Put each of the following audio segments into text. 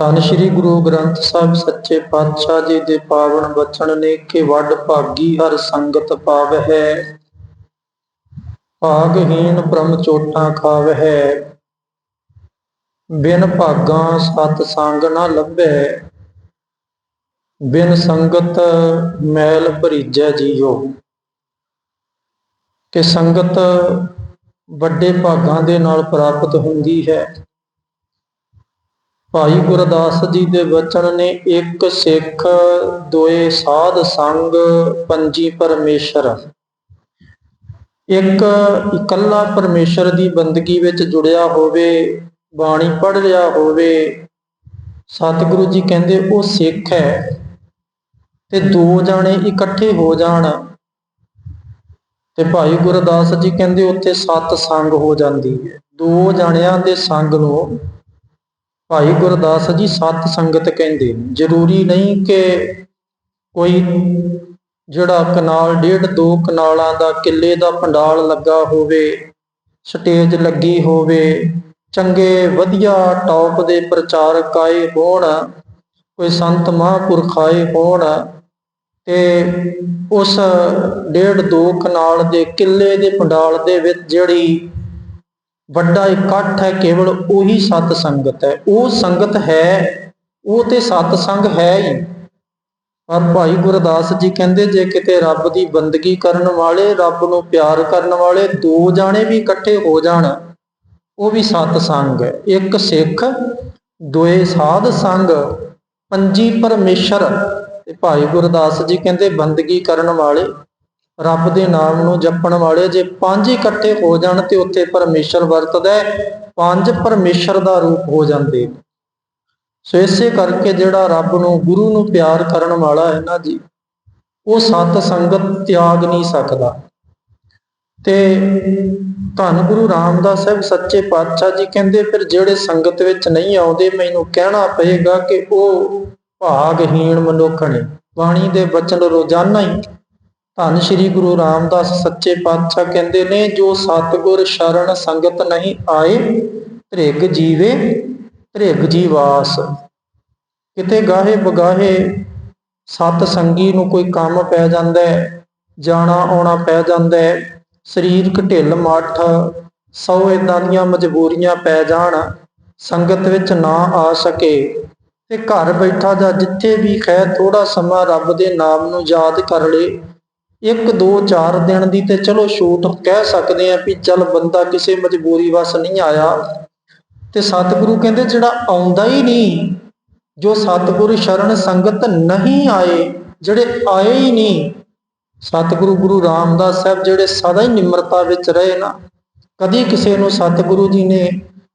ਧੰਨ ਸ਼੍ਰੀ ਗੁਰੂ ਗ੍ਰੰਥ ਸਾਹਿਬ ਸੱਚੇ ਪਾਤਸ਼ਾਹ ਜੀ ਦੇ ਪਾਵਨ ਬਚਨ ਨੇ ਕਿ ਵੱਡ ਭਾਗੀ ਹਰ ਸੰਗਤ ਪਾਵਹਿ। ਭਾਗਹੀਨ ਬ੍ਰਹਮ ਚੋਟਾਂ ਖਾਵਹਿ। ਬਿਨ ਭਾਗਾਂ ਸਤ ਸੰਗ ਨਾ ਲੱਭੈ ਬਿਨ ਸੰਗਤ ਮੈਲ ਭਰੀਜੈ ਜੀਓ। ਕਿ ਸੰਗਤ ਵੱਡੇ ਭਾਗਾਂ ਦੇ ਨਾਲ ਪ੍ਰਾਪਤ ਹੁੰਦੀ ਹੈ। ਭਾਈ ਗੁਰਦਾਸ ਜੀ ਦੇ ਬਚਨ ਨੇ ਇੱਕ ਸਿੱਖ, ਦੋਏ ਸਾਧ ਸੰਗ, ਪੰਜੀ ਪਰਮੇਸ਼ਰ। ਇੱਕ ਇਕੱਲਾ ਪਰਮੇਸ਼ਰ ਦੀ ਬੰਦਗੀ ਵਿੱਚ ਜੁੜਿਆ ਹੋਵੇ, ਬਾਣੀ ਪੜ੍ਹ ਰਿਹਾ ਹੋਵੇ, ਸਤਿਗੁਰੂ ਜੀ ਕਹਿੰਦੇ ਉਹ ਸਿੱਖ ਹੈ ਤੇ ਦੋ ਜਾਣੇ ਇਕੱਠੇ ਹੋ ਜਾਣ। ਤੇ ਭਾਈ ਗੁਰਦਾਸ ਜੀ ਕਹਿੰਦੇ ਉੱਥੇ ਸਤ ਸੰਗ ਹੋ ਜਾਂਦੀ ਹੈ। ਦੋ ਜਾਣਿਆਂ ਦੇ ਸੰਗ ਨੂੰ ਭਾਈ ਗੁਰਦਾਸ ਜੀ ਸਤ ਸੰਗਤ ਕਹਿੰਦੇ ਜ਼ਰੂਰੀ ਨਹੀਂ ਕਿ ਕੋਈ ਜਿਹੜਾ ਕਨਾਲ, ਡੇਢ ਦੋ ਕਨਾਲਾਂ ਦਾ ਕਿੱਲੇ ਦਾ ਪੰਡਾਲ ਲੱਗਾ ਹੋਵੇ, ਸਟੇਜ ਲੱਗੀ ਹੋਵੇ, ਚੰਗੇ ਵਧੀਆ ਟੌਪ ਦੇ ਪ੍ਰਚਾਰਕ ਆਏ ਹੋਣ, ਕੋਈ ਸੰਤ ਮਹਾਂਪੁਰਖ ਆਏ ਹੋਣ ਤੇ ਉਸ ਡੇਢ ਦੋ ਕਨਾਲ ਦੇ ਕਿੱਲੇ ਦੇ ਪੰਡਾਲ ਦੇ ਵਿੱਚ ਜਿਹੜੀ ਵੱਡਾ ਇਕੱਠ ਹੈ ਕੇਵਲ ਉਹੀ ਸਤ ਸੰਗਤ ਹੈ। ਉਹ ਸੰਗਤ ਹੈ, ਉਹ ਤੇ ਸਤ ਸੰਗ ਹੈ ਹੀ। ਪਰ ਭਾਈ ਗੁਰਦਾਸ ਜੀ ਕਹਿੰਦੇ, ਜੇ ਕਿਤੇ ਰੱਬ ਦੀ ਬੰਦਗੀ ਕਰਨ ਵਾਲੇ, ਰੱਬ ਨੂੰ ਪਿਆਰ ਕਰਨ ਵਾਲੇ ਦੋ ਜਾਣੇ ਵੀ ਇਕੱਠੇ ਹੋ ਜਾਣ, ਉਹ ਵੀ ਸਤ ਸੰਗ ਹੈ। ਇੱਕ ਸਿੱਖ, ਦੋਏ ਸਾਧ ਸੰਗ, ਪੰਜੀ ਪਰਮੇਸ਼ਰ। ਤੇ ਭਾਈ ਗੁਰਦਾਸ ਜੀ ਕਹਿੰਦੇ, ਬੰਦਗੀ ਕਰਨ ਵਾਲੇ ਰੱਬ ਦੇ ਨਾਮ ਨੂੰ ਜਪਣ ਵਾਲੇ ਜੇ ਪੰਜ ਇਕੱਠੇ ਹੋ ਜਾਣ ਤੇ ਉੱਥੇ ਪਰਮੇਸ਼ਰ ਵਰਤਦਾ ਪੰਜ ਪਰਮੇਸ਼ਰ ਦਾ ਰੂਪ ਹੋ ਜਾਂਦੇ ਸੋ ਇਸੇ ਕਰਕੇ ਜਿਹੜਾ ਰੱਬ ਨੂੰ, ਗੁਰੂ ਨੂੰ ਪਿਆਰ ਕਰਨ ਵਾਲਾ ਹੈ ਨਾ ਜੀ, ਉਹ ਸਤ ਸੰਗਤ ਤਿਆਗ ਨਹੀਂ ਸਕਦਾ। ਤੇ ਧੰਨ ਗੁਰੂ ਰਾਮਦਾਸ ਸਾਹਿਬ, ਸੱਚੇ ਪਾਤਸ਼ਾਹ ਜੀ ਕਹਿੰਦੇ, ਫਿਰ ਜਿਹੜੇ ਸੰਗਤ ਵਿੱਚ ਨਹੀਂ ਆਉਂਦੇ, ਮੈਨੂੰ ਕਹਿਣਾ ਪਏਗਾ ਕਿ ਉਹ ਭਾਗਹੀਣ ਮਨੁੱਖ ਨੇ। ਬਾਣੀ ਦੇ ਬਚਨ ਰੋਜ਼ਾਨਾ ਹੀ ਧੰਨ ਸ਼੍ਰੀ ਗੁਰੂ ਰਾਮਦਾਸ ਸੱਚੇ ਪਾਤਸ਼ਾਹ ਕਹਿੰਦੇ ਨੇ, ਜੋ ਸਤਗੁਰ ਸ਼ਰਨ ਸੰਗਤ ਨਹੀਂ ਆਏ, ਧ੍ਰਿਗ ਜੀਵੇ, ਧ੍ਰਿਗ ਜੀਵਾਸ ਕਿਤੇ ਗਾਹੇ ਬਗਾਹੇ ਸਤ ਸੰਗੀ ਨੂੰ ਕੋਈ ਕੰਮ ਪੈ ਜਾਂਦਾ ਹੈ, ਜਾਣਾ ਆਉਣਾ ਪੈ ਜਾਂਦਾ ਹੈ, ਸਰੀਰਕ ਢਿੱਲ ਮੱਠ, ਸੌ ਇਦਾਂ ਦੀਆਂ ਮਜਬੂਰੀਆਂ ਪੈ ਜਾਣ, ਸੰਗਤ ਵਿੱਚ ਨਾ ਆ ਸਕੇ। ਤੇ ਘਰ ਬੈਠਾ ਜਾਂ ਜਿੱਥੇ ਵੀ ਖੈ ਥੋੜਾ ਸਮਾਂ ਰੱਬ ਦੇ ਨਾਮ ਨੂੰ ਯਾਦ ਕਰ ਲੇ। ਇੱਕ ਦੋ ਚਾਰ ਦਿਨ ਦੀ ਤੇ ਚਲੋ ਛੋਟ ਕਹਿ ਸਕਦੇ ਆ ਵੀ ਚਲ ਬੰਦਾ ਕਿਸੇ ਮਜਬੂਰੀ ਵਸ ਨਹੀਂ ਆਇਆ। ਤੇ ਸਤਿਗੁਰੂ ਕਹਿੰਦੇ ਜਿਹੜਾ ਆਉਂਦਾ ਹੀ ਨਹੀਂ, ਜੋ ਸਤਿਗੁਰੂ ਸ਼ਰਨ ਸੰਗਤ ਨਹੀਂ ਆਏ, ਜਿਹੜੇ ਆਏ ਹੀ ਨਹੀਂ, ਸਤਿਗੁਰੂ ਗੁਰੂ ਰਾਮਦਾਸ ਸਾਹਿਬ ਜਿਹੜੇ ਸਦਾ ਹੀ ਨਿਮਰਤਾ ਵਿੱਚ ਰਹੇ ਨਾ, ਕਦੀ ਕਿਸੇ ਨੂੰ ਸਤਿਗੁਰੂ ਜੀ ਨੇ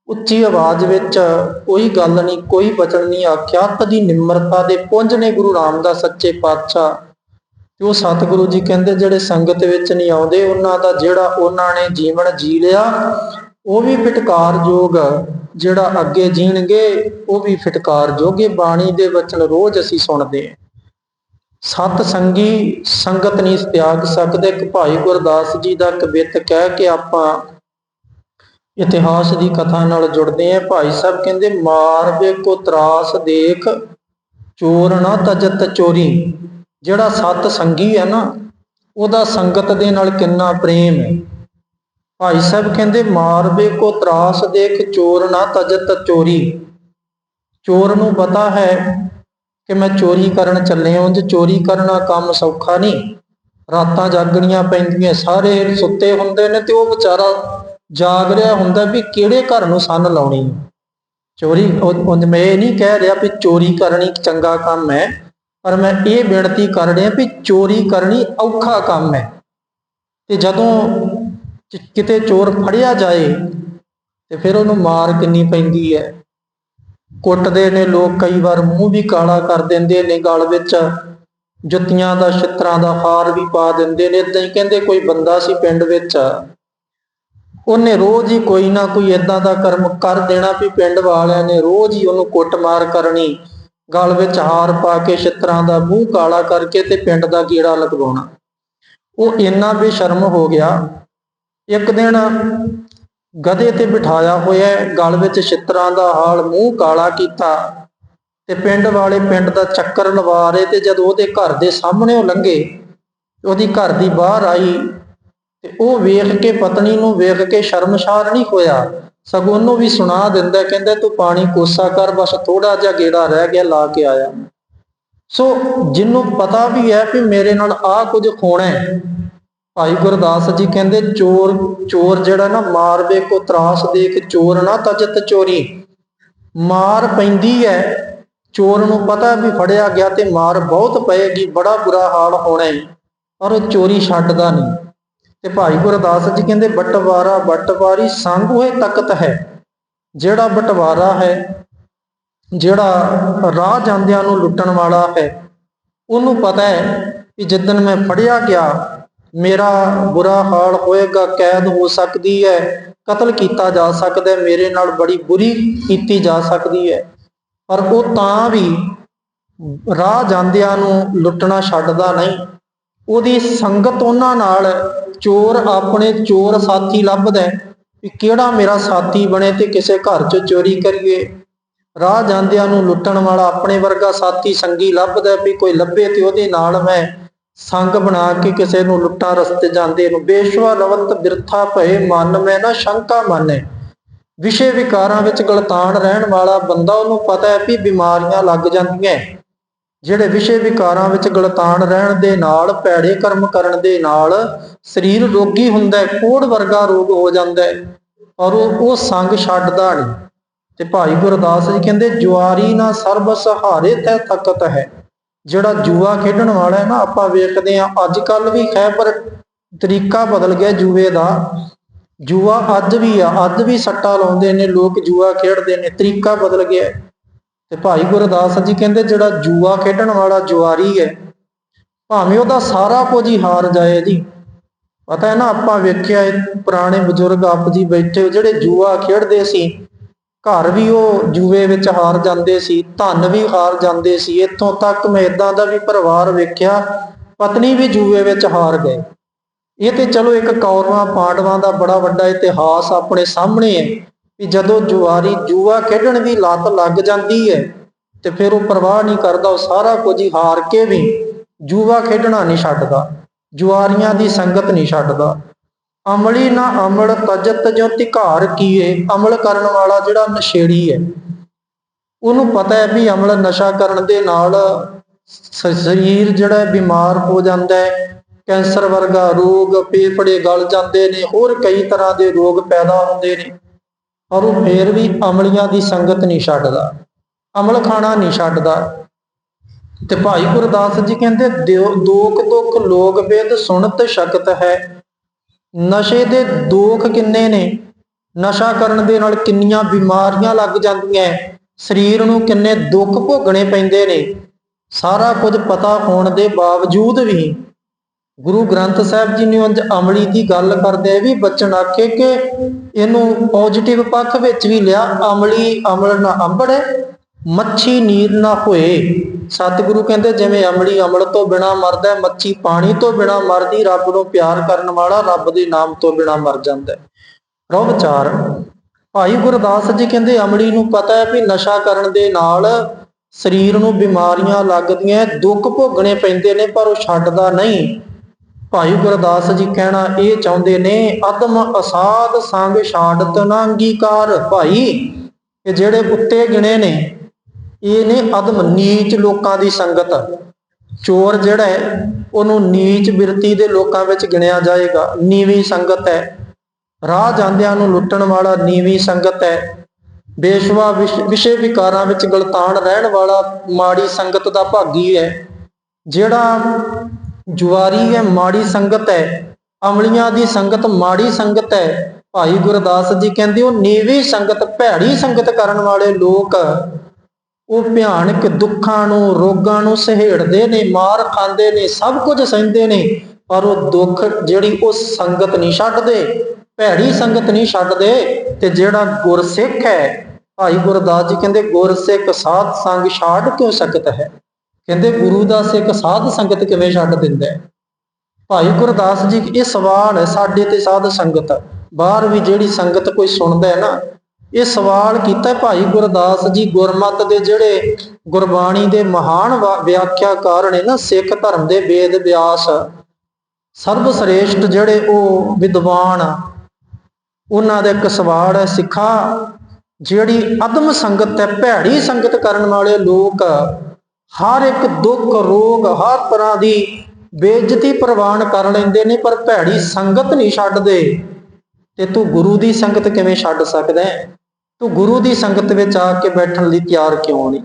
ਉੱਚੀ ਆਵਾਜ਼ ਵਿੱਚ ਕੋਈ ਗੱਲ ਨਹੀਂ, ਕੋਈ ਬਚਨ ਨਹੀਂ ਆਖਿਆ ਕਦੀ ਨਿਮਰਤਾ ਦੇ ਪੁੰਜ ਨੇ ਗੁਰੂ ਰਾਮਦਾਸ ਸੱਚੇ ਪਾਤਸ਼ਾਹ ਤੇ ਉਹ ਸਤਿਗੁਰੂ ਜੀ ਕਹਿੰਦੇ ਜਿਹੜੇ ਸੰਗਤ ਵਿੱਚ ਨਹੀਂ ਆਉਂਦੇ, ਉਹਨਾਂ ਦਾ ਜਿਹੜਾ ਉਹਨਾਂ ਨੇ ਜੀਵਨ ਜੀ ਲਿਆ, ਉਹ ਵੀ ਫਟਕਾਰਯੋਗ ਜਿਹੜਾ ਅੱਗੇ ਜੀਣਗੇ, ਉਹ ਵੀ ਫਟਕਾਰਯੋਗ ਇਹ ਬਾਣੀ ਦੇ ਵਚਨ ਰੋਜ਼ ਅਸੀਂ ਸੁਣਦੇ ਹਾਂ। ਸਤ ਸੰਗੀ ਸੰਗਤ ਨਹੀਂ ਤਿਆਗ ਸਕਦੇ। ਕਿ ਭਾਈ ਗੁਰਦਾਸ ਜੀ ਦਾ ਕਵਿਤ ਕਹਿ ਕੇ ਆਪਾਂ ਇਤਿਹਾਸ ਦੀ ਕਥਾ ਨਾਲ ਜੁੜਦੇ ਆ ਭਾਈ ਸਾਹਿਬ ਕਹਿੰਦੇ, ਮਾਰਵੇ ਕੋ ਤਰਾਸ ਦੇਖ, ਚੋਰ ਨਾ ਤਜਤ ਚੋਰੀ। ਜਿਹੜਾ ਸਤ ਸੰਗੀ ਹੈ ਨਾ, ਉਹਦਾ ਸੰਗਤ ਦੇ ਨਾਲ ਕਿੰਨਾ ਪ੍ਰੇਮ ਹੈ? ਭਾਈ ਸਾਹਿਬ ਕਹਿੰਦੇ ਮਾਰਵੇ ਕੋ ਤਰਾਸ ਦੇਖ, ਚੋਰ ਨਾ ਤਜਤ ਚੋਰੀ। ਚੋਰ ਨੂੰ ਪਤਾ ਹੈ ਕਿ ਮੈਂ ਚੋਰੀ ਕਰਨ ਚੱਲੇ ਹਾਂ ਜੇ ਚੋਰੀ ਕਰਨਾ ਕੰਮ ਸੌਖਾ ਨਹੀਂ। ਰਾਤਾਂ ਜਾਗਣੀਆਂ ਪੈਂਦੀਆਂ, ਸਾਰੇ ਸੁੱਤੇ ਹੁੰਦੇ ਨੇ ਤੇ ਉਹ ਵਿਚਾਰਾ ਜਾਗ ਰਿਹਾ ਹੁੰਦਾ ਵੀ ਕਿਹੜੇ ਘਰ ਨੂੰ ਸੰਨ ਲਾਉਣੀ ਚੋਰੀ, ਉਹ ਮੈਂ ਇਹ ਨਹੀਂ ਕਹਿ ਰਿਹਾ ਵੀ ਚੋਰੀ ਕਰਨੀ ਚੰਗਾ ਕੰਮ ਹੈ ਪਰ ਮੈਂ ਇਹ ਬੇਨਤੀ ਕਰ ਰਿਹਾ ਵੀ ਚੋਰੀ ਕਰਨੀ ਔਖਾ ਕੰਮ ਹੈ। ਤੇ ਜਦੋਂ ਕਿਤੇ ਚੋਰ ਫੜਿਆ ਜਾਏ, ਤੇ ਫਿਰ ਉਹਨੂੰ ਮਾਰ ਕਿੰਨੀ ਪੈਂਦੀ ਹੈ। ਕੁੱਟਦੇ ਨੇ ਲੋਕ, ਕਈ ਵਾਰ ਮੂੰਹ ਵੀ ਕਾਲਾ ਕਰ ਦਿੰਦੇ ਨੇ ਗਲ ਵਿੱਚ। ਜੁੱਤੀਆਂ ਦਾ, ਛਿੱਤਰਾਂ ਦਾ ਹਾਰ ਵੀ ਪਾ ਦਿੰਦੇ ਨੇ। ਇਦਾਂ ਹੀ ਕਹਿੰਦੇ ਕੋਈ ਬੰਦਾ ਸੀ ਪਿੰਡ ਵਿੱਚ। ਉਹਨੇ ਰੋਜ਼ ਹੀ ਕੋਈ ਨਾ ਕੋਈ ਇਦਾਂ ਦਾ ਕਰਮ ਕਰ ਦੇਣਾ ਵੀ ਪਿੰਡ ਵਾਲਿਆਂ ਨੇ ਰੋਜ਼ ਹੀ ਉਹਨੂੰ ਕੁੱਟਮਾਰ ਕਰਨੀ। ਗਲ ਵਿੱਚ ਹਾਰ ਪਾ ਕੇ ਛਿੱਤਰਾਂ ਦਾ ਮੂੰਹ ਕਾਲਾ ਕਰਕੇ ਤੇ ਪਿੰਡ ਦਾ ਕੀੜਾ ਲਗਵਾਉਣਾ। ਉਹ ਇੰਨਾ ਬੇਸ਼ਰਮ ਹੋ ਗਿਆ। ਇੱਕ ਦਿਨ ਗਧੇ ਤੇ ਬਿਠਾਇਆ ਹੋਇਆ ਗਲ ਵਿੱਚ ਛਿੱਤਰਾਂ ਦਾ ਹਾਲ ਮੂੰਹ ਕਾਲਾ ਕੀਤਾ ਤੇ ਪਿੰਡ ਵਾਲੇ ਪਿੰਡ ਦਾ ਚੱਕਰ ਲਵਾ ਰਹੇ ਤੇ ਜਦ ਉਹਦੇ ਘਰ ਦੇ ਸਾਹਮਣੇ ਉਹ ਲੰਘੇ, ਉਹਦੀ ਘਰ ਦੀ ਬਾਹਰ ਆਈ ਤੇ ਉਹ ਵੇਖ ਕੇ ਪਤਨੀ ਨੂੰ ਵੇਖ ਕੇ ਸ਼ਰਮਸ਼ਾਰ ਨਹੀਂ ਹੋਇਆ। ਸਗੋਂ ਉਹਨੂੰ ਵੀ ਸੁਣਾ ਦਿੰਦਾ, ਕਹਿੰਦਾ ਤੂੰ ਪਾਣੀ ਕੋਸਾ ਕਰ, ਬਸ ਥੋੜਾ ਜਿਹਾ ਗੇੜਾ ਰਹਿ ਗਿਆ, ਲਾ ਕੇ ਆਇਆ ਸੋ ਜਿਹਨੂੰ ਪਤਾ ਵੀ ਹੈ ਕਿ ਮੇਰੇ ਨਾਲ ਆ ਕੁਝ ਹੋਣਾ ਹੈ, ਭਾਈ ਗੁਰਦਾਸ ਜੀ ਕਹਿੰਦੇ, ਚੋਰ ਚੋਰ ਜਿਹੜਾ ਨਾ ਮਾਰਵੇ ਕੋ ਤਰਾਸ ਦੇਖ, ਚੋਰ ਨਾ ਤਜਤ ਚੋਰੀ। ਮਾਰ ਪੈਂਦੀ ਹੈ, ਚੋਰ ਨੂੰ ਪਤਾ ਵੀ ਫੜਿਆ ਗਿਆ ਤੇ ਮਾਰ ਬਹੁਤ ਪਏਗੀ, ਬੜਾ ਬੁਰਾ ਹਾਲ ਹੋਣਾ ਹੈ, ਪਰ ਉਹ ਚੋਰੀ ਛੱਡਦਾ ਨਹੀਂ। ਤੇ ਭਾਈ ਗੁਰਦਾਸ ਜੀ ਕਹਿੰਦੇ, ਬਟਵਾਰਾ, ਬਟਵਾਰੀ ਸੰਗ ਹੋਏ ਤਖਤ ਹੈ। ਜਿਹੜਾ ਬਟਵਾਰਾ ਹੈ, ਜਿਹੜਾ ਰਾਹ ਜਾਂਦਿਆਂ ਨੂੰ ਲੁੱਟਣ ਵਾਲਾ ਹੈ, ਉਹਨੂੰ ਪਤਾ ਹੈ ਕਿ ਜਿੱਦਨ ਮੈਂ ਫੜਿਆ ਗਿਆ, ਮੇਰਾ ਬੁਰਾ ਹਾਲ ਹੋਏਗਾ, ਕੈਦ ਹੋ ਸਕਦੀ ਹੈ, ਕਤਲ ਕੀਤਾ ਜਾ ਸਕਦਾ ਹੈ, ਮੇਰੇ ਨਾਲ ਬੜੀ ਬੁਰੀ ਕੀਤੀ ਜਾ ਸਕਦੀ ਹੈ। ਪਰ ਉਹ ਤਾਂ ਵੀ ਰਾਹ ਜਾਂਦਿਆਂ ਨੂੰ ਲੁੱਟਣਾ ਛੱਡਦਾ ਨਹੀਂ। ਉਹਦੀ ਸੰਗਤ ਉਹਨਾਂ ਨਾਲ ਚੋਰ ਆਪਣੇ ਚੋਰ ਸਾਥੀ ਲੱਭਦਾ ਕਿ ਕਿਹੜਾ ਮੇਰਾ ਸਾਥੀ ਬਣੇ ਤੇ ਕਿਸੇ ਘਰ 'ਚ ਚੋਰੀ ਕਰੀਏ। ਰਾਹ ਜਾਂਦਿਆਂ ਨੂੰ ਲੁੱਟਣ ਵਾਲਾ ਆਪਣੇ ਵਰਗਾ ਸਾਥੀ ਸੰਗੀ ਲੱਭਦਾ ਵੀ ਕੋਈ ਲੱਭੇ ਤੇ ਉਹਦੇ ਨਾਲ ਮੈਂ ਸੰਗ ਬਣਾ ਕੇ ਕਿਸੇ ਨੂੰ ਲੁੱਟਾਂ ਰਸਤੇ ਜਾਂਦੇ ਨੂੰ। ਬੇਸ਼ਵਾ ਲਵਤ ਬਿਰਥਾ ਭਏ ਮਨ, ਮੈਂ ਨਾ ਸ਼ੰਕਾ ਮੰਨੇ। ਵਿਸ਼ੇ ਵਿਕਾਰਾਂ ਵਿੱਚ ਗਲਤਾਨ ਰਹਿਣ ਵਾਲਾ ਬੰਦਾ ਉਹਨੂੰ ਪਤਾ ਹੈ ਵੀ ਬਿਮਾਰੀਆਂ ਲੱਗ ਜਾਂਦੀਆਂ ਜਿਹੜੇ ਵਿਸ਼ੇ ਵਿਕਾਰਾਂ ਵਿੱਚ ਗਲਤਾਨ ਰਹਿਣ ਦੇ ਨਾਲ, ਭੈੜੇ ਕਰਮ ਕਰਨ ਦੇ ਨਾਲ ਸਰੀਰ ਰੋਗੀ ਹੁੰਦਾ ਹੈ, ਕੋੜ ਵਰਗਾ ਰੋਗ ਹੋ ਜਾਂਦਾ ਹੈ ਔਰ ਉਹ ਸੰਗ ਛੱਡਦਾ ਨਹੀਂ। ਤੇ ਭਾਈ ਗੁਰਦਾਸ ਜੀ ਕਹਿੰਦੇ, ਜੁਆਰੀ ਨਾ ਸਰਬ ਸਹਾਰੇ ਤੈ ਤਕਤ ਹੈ। ਜਿਹੜਾ ਜੂਆ ਖੇਡਣ ਵਾਲਾ ਹੈ ਨਾ, ਆਪਾਂ ਵੇਖਦੇ ਆ ਅੱਜ ਕੱਲ ਵੀ ਹੈ ਪਰ ਤਰੀਕਾ ਬਦਲ ਗਿਆ ਜੂਏ ਦਾ। ਜੂਆ ਅੱਜ ਵੀ ਆ, ਅੱਜ ਵੀ ਸੱਟਾ ਲਾਉਂਦੇ ਨੇ, ਲੋਕ ਜੂਆ ਖੇਡਦੇ ਨੇ, ਤਰੀਕਾ ਬਦਲ ਗਿਆ। ਤੇ ਭਾਈ ਗੁਰਦਾਸ ਜੀ ਕਹਿੰਦੇ ਜਿਹੜਾ ਜੂਆ ਖੇਡਣ ਵਾਲਾ ਜੁਆਰੀ ਹੈ, ਭਾਵੇਂ ਉਹਦਾ ਸਾਰਾ ਕੁਝ ਹੀ ਹਾਰ ਜਾਏ ਜੀ, ਪਤਾ ਹੈ ਨਾ ਆਪਾਂ ਵੇਖਿਆ ਪੁਰਾਣੇ ਬਜ਼ੁਰਗ ਆਪ ਜੀ ਬੈਠੇ ਜਿਹੜੇ ਜੂਆ ਖੇਡਦੇ ਸੀ, ਘਰ ਵੀ ਉਹ ਜੂਏ ਵਿੱਚ ਹਾਰ ਜਾਂਦੇ ਸੀ, ਧਨ ਵੀ ਹਾਰ ਜਾਂਦੇ ਸੀ, ਇੱਥੋਂ ਤੱਕ ਮੈਂ ਇਦਾਂ ਦਾ ਵੀ ਪਰਿਵਾਰ ਵੇਖਿਆ, ਪਤਨੀ ਵੀ ਜੂਏ ਵਿੱਚ ਹਾਰ ਗਏ। ਇਹ ਤੇ ਚਲੋ ਇੱਕ ਕੌਰਵਾਂ ਪਾਂਡਵਾਂ ਦਾ ਬੜਾ ਵੱਡਾ ਇਤਿਹਾਸ ਆਪਣੇ ਸਾਹਮਣੇ ਹੈ ਵੀ ਜਦੋਂ ਜੁਆਰੀ ਜੂਆ ਖੇਡਣ ਦੀ ਲੱਤ ਲੱਗ ਜਾਂਦੀ ਹੈ ਤੇ ਫਿਰ ਉਹ ਪਰਵਾਹ ਨਹੀਂ ਕਰਦਾ, ਉਹ ਸਾਰਾ ਕੁਝ ਹੀ ਹਾਰ ਕੇ ਵੀ ਜੂਆ ਖੇਡਣਾ ਨਹੀਂ ਛੱਡਦਾ, ਜੁਆਰੀਆਂ ਦੀ ਸੰਗਤ ਨਹੀਂ ਛੱਡਦਾ। ਅਮਲੀ ਨਾ ਅਮਲ, ਤਜਤ ਜੋ ਧਿਕਾਰ ਕੀਏ, ਅਮਲ ਕਰਨ ਵਾਲਾ ਜਿਹੜਾ ਨਸ਼ੇੜੀ ਹੈ ਉਹਨੂੰ ਪਤਾ ਹੈ ਵੀ ਅਮਲ ਨਸ਼ਾ ਕਰਨ ਦੇ ਨਾਲ ਸ- ਸਰੀਰ ਜਿਹੜਾ ਬਿਮਾਰ ਹੋ ਜਾਂਦਾ ਹੈ, ਕੈਂਸਰ ਵਰਗਾ ਰੋਗ ਪੇਪੜੇ ਗਲ ਜਾਂਦੇ ਨੇ, ਹੋਰ ਕਈ ਤਰ੍ਹਾਂ ਦੇ ਰੋਗ ਪੈਦਾ ਹੁੰਦੇ ਨੇ। ਪਰ ਉਹ ਫੇਰ ਵੀ ਅਮਲੀਆਂ ਦੀ ਸੰਗਤ ਨਹੀਂ ਛੱਡਦਾ, ਅਮਲ ਖਾਣਾ ਨਹੀਂ ਛੱਡਦਾ। ਤੇ ਭਾਈ ਗੁਰਦਾਸ ਜੀ ਕਹਿੰਦੇ, ਦਿਓ- ਦੋਖ ਦੁੱਖ ਲੋਕ ਵੇਦ ਸੁਣਤ ਸ਼ਕਤ ਹੈ। ਨਸ਼ੇ ਦੇ ਦੋਖ ਕਿੰਨੇ ਨੇ? ਨਸ਼ਾ ਕਰਨ ਦੇ ਨਾਲ ਕਿੰਨੀਆਂ ਬਿਮਾਰੀਆਂ ਲੱਗ ਜਾਂਦੀਆਂ ਸਰੀਰ ਨੂੰ ਕਿੰਨੇ ਦੁੱਖ ਭੋਗਣੇ ਪੈਂਦੇ ਨੇ। ਸਾਰਾ ਕੁਝ ਪਤਾ ਹੋਣ ਦੇ ਬਾਵਜੂਦ ਵੀ ਗੁਰੂ ਗ੍ਰੰਥ ਸਾਹਿਬ ਜੀ ਨੇ ਉਂਝ ਅਮਲੀ ਦੀ ਗੱਲ ਕਰਦੇ ਵੀ ਬਚਨ ਆਖੇ ਕਿ ਇਹਨੂੰ ਪੋਜ਼ਿਟਿਵ ਪੱਖ ਵਿੱਚ ਵੀ ਲਿਆ, ਅਮਲੀ ਅਮਲ ਨਾ ਅੰਬੜੇ, ਮੱਛੀ ਨੀਰ ਨਾ ਹੋਏ। ਸਤਿਗੁਰੂ ਕਹਿੰਦੇ ਜਿਵੇਂ ਅਮਲੀ ਅਮਲ ਤੋਂ ਬਿਨਾ ਮਰਦਾ ਹੈ, ਮੱਛੀ ਪਾਣੀ ਤੋਂ ਬਿਨਾ ਮਰਦੀ, ਰੱਬ ਨੂੰ ਪਿਆਰ ਕਰਨ ਵਾਲਾ ਰੱਬ ਦੇ ਨਾਮ ਤੋਂ ਬਿਨਾ ਮਰ ਜਾਂਦਾ ਹੈ। ਰੋ ਵਿਚਾਰ, ਭਾਈ ਗੁਰਦਾਸ ਜੀ ਕਹਿੰਦੇ ਅਮਲੀ ਨੂੰ ਪਤਾ ਹੈ ਵੀ ਨਸ਼ਾ ਕਰਨ ਦੇ ਨਾਲ ਸਰੀਰ ਨੂੰ ਬਿਮਾਰੀਆਂ ਲੱਗਦੀਆਂ ਦੁੱਖ ਭੋਗਣੇ ਪੈਂਦੇ ਨੇ, ਪਰ ਉਹ ਛੱਡਦਾ ਨਹੀਂ। ਭਾਈ ਗੁਰਦਾਸ ਜੀ ਕਹਿਣਾ ਇਹ ਚਾਹੁੰਦੇ ਨੇ, ਅਦਮ ਅਸਾਧ ਸੰਗ ਛਾੜਤ ਨਾ ਅੰਗੀਕਾਰ। ਭਾਈ, ਇਹ ਜਿਹੜੇ ਉੱਤੇ ਗਿਣੇ ਨੇ, ਇਹ ਨੇ ਅਦਮ ਨੀਚ ਲੋਕਾਂ ਦੀ ਸੰਗਤ। ਚੋਰ ਜਿਹੜਾ ਹੈ, ਉਹਨੂੰ ਨੀਚ ਬਿਰਤੀ ਦੇ ਲੋਕਾਂ ਵਿੱਚ ਗਿਣਿਆ ਜਾਏਗਾ। ਨੀਵੀਂ ਸੰਗਤ ਹੈ। ਰਾਹ ਜਾਂਦਿਆਂ ਨੂੰ ਲੁੱਟਣ ਵਾਲਾ ਨੀਵੀਂ ਸੰਗਤ ਹੈ। ਬੇਸ਼ਵਾ ਵਿਸ਼- ਵਿਸ਼ੇ ਵਿਕਾਰਾਂ ਵਿੱਚ ਗਲਤਾਨ ਰਹਿਣ ਵਾਲਾ ਮਾੜੀ ਸੰਗਤ ਦਾ ਭਾਗੀ ਹੈ। ਜਿਹੜਾ ਜੁਆਰੀ ਹੈ, ਮਾੜੀ ਸੰਗਤ ਹੈ। ਅਮਲੀਆਂ ਦੀ ਸੰਗਤ ਮਾੜੀ ਸੰਗਤ ਹੈ। ਭਾਈ ਗੁਰਦਾਸ ਜੀ ਕਹਿੰਦੇ, ਉਹ ਨੀਵੀਂ ਸੰਗਤ, ਭੈੜੀ ਸੰਗਤ ਕਰਨ ਵਾਲੇ ਲੋਕ ਉਹ ਭਿਆਨਕ ਦੁੱਖਾਂ ਨੂੰ, ਰੋਗਾਂ ਨੂੰ ਸਹੇੜਦੇ ਨੇ, ਮਾਰ ਖਾਂਦੇ ਨੇ, ਸਭ ਕੁਝ ਸਹਿੰਦੇ ਨੇ, ਪਰ ਉਹ ਦੁੱਖ ਜਿਹੜੀ ਉਹ ਸੰਗਤ ਨਹੀਂ ਛੱਡਦੇ, ਭੈੜੀ ਸੰਗਤ ਨਹੀਂ ਛੱਡਦੇ, ਤੇ ਜਿਹੜਾ ਗੁਰਸਿੱਖ ਹੈ, ਭਾਈ ਗੁਰਦਾਸ ਜੀ ਕਹਿੰਦੇ, ਗੁਰਸਿੱਖ ਸਾਧ ਸੰਗ ਛਾੜ ਕਿਉਂ ਸਕਤ ਹੈ? ਕਹਿੰਦੇ ਗੁਰੂ ਦਾ ਸਿੱਖ ਸਾਧ ਸੰਗਤ ਕਿਵੇਂ ਛੱਡ ਦਿੰਦਾ ਹੈ? ਭਾਈ ਗੁਰਦਾਸ ਜੀ, ਇਹ ਸਵਾਲ ਹੈ ਸਾਡੇ ਤੇ ਸਾਧ ਸੰਗਤ। ਬਾਹਰ ਵੀ ਜਿਹੜੀ ਸੰਗਤ ਕੋਈ ਸੁਣਦਾ ਹੈ ਨਾ, ਇਹ ਸਵਾਲ ਕੀਤਾ ਭਾਈ ਗੁਰਦਾਸ ਜੀ, ਗੁਰਮਤ ਦੇ ਜਿਹੜੇ ਗੁਰਬਾਣੀ ਦੇ ਮਹਾਨ ਵਾ- ਵਿਆਖਿਆਕਾਰ ਨੇ ਨਾ, ਸਿੱਖ ਧਰਮ ਦੇ ਵੇਦ ਵਿਆਸ ਸਰਬ ਸ੍ਰੇਸ਼ਟ ਜਿਹੜੇ ਉਹ ਵਿਦਵਾਨ ਉਹਨਾਂ ਦਾ ਇੱਕ ਸਵਾਲ ਹੈ, ਸਿੱਖਾ, ਜਿਹੜੀ ਅਦਮ ਸੰਗਤ ਹੈ, ਭੈੜੀ ਸੰਗਤ ਕਰਨ ਵਾਲੇ ਲੋਕ ਹਰ ਇੱਕ ਦੁੱਖ ਰੋਗ ਹਰ ਤਰ੍ਹਾਂ ਦੀ ਬੇਇੱਜ਼ਤੀ ਪ੍ਰਵਾਨ ਕਰ ਲੈਂਦੇ ਨੇ, ਪਰ ਭੈੜੀ ਸੰਗਤ ਨਹੀਂ ਛੱਡਦੇ। ਤੇ ਤੂੰ ਗੁਰੂ ਦੀ ਸੰਗਤ ਕਿਵੇਂ ਛੱਡ ਸਕਦਾ ਹੈ? ਤੂੰ ਗੁਰੂ ਦੀ ਸੰਗਤ ਵਿੱਚ ਆ ਕੇ ਬੈਠਣ ਲਈ ਤਿਆਰ ਕਿਉਂ ਨਹੀਂ?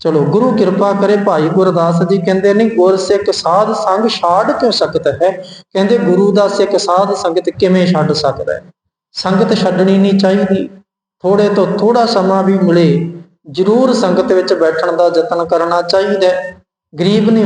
ਚਲੋ, ਗੁਰੂ ਕਿਰਪਾ ਕਰੇ, ਭਾਈ ਗੁਰਦਾਸ ਜੀ ਕਹਿੰਦੇ ਨੇ, ਗੁਰ ਸਿੱਖ ਸਾਧ ਸੰਗ ਛਾੜ ਕਿਉਂ ਸਕਦਾ ਹੈ? ਕਹਿੰਦੇ, ਗੁਰੂ ਦਾ ਸਿੱਖ ਸਾਧ ਸੰਗਤ ਕਿਵੇਂ ਛੱਡ ਸਕਦਾ ਹੈ? ਸੰਗਤ ਛੱਡਣੀ ਨਹੀਂ ਚਾਹੀਦੀ। ਥੋੜੇ ਤੋਂ ਥੋੜਾ ਸਮਾਂ ਵੀ ਮਿਲੇ ਜ਼ਰੂਰ ਸੰਗਤ ਵਿੱਚ ਬੈਠਣ ਦਾ ਯਤਨ ਕਰਨਾ ਚਾਹੀਦਾ ਗਰੀਬ ਨਹੀਂ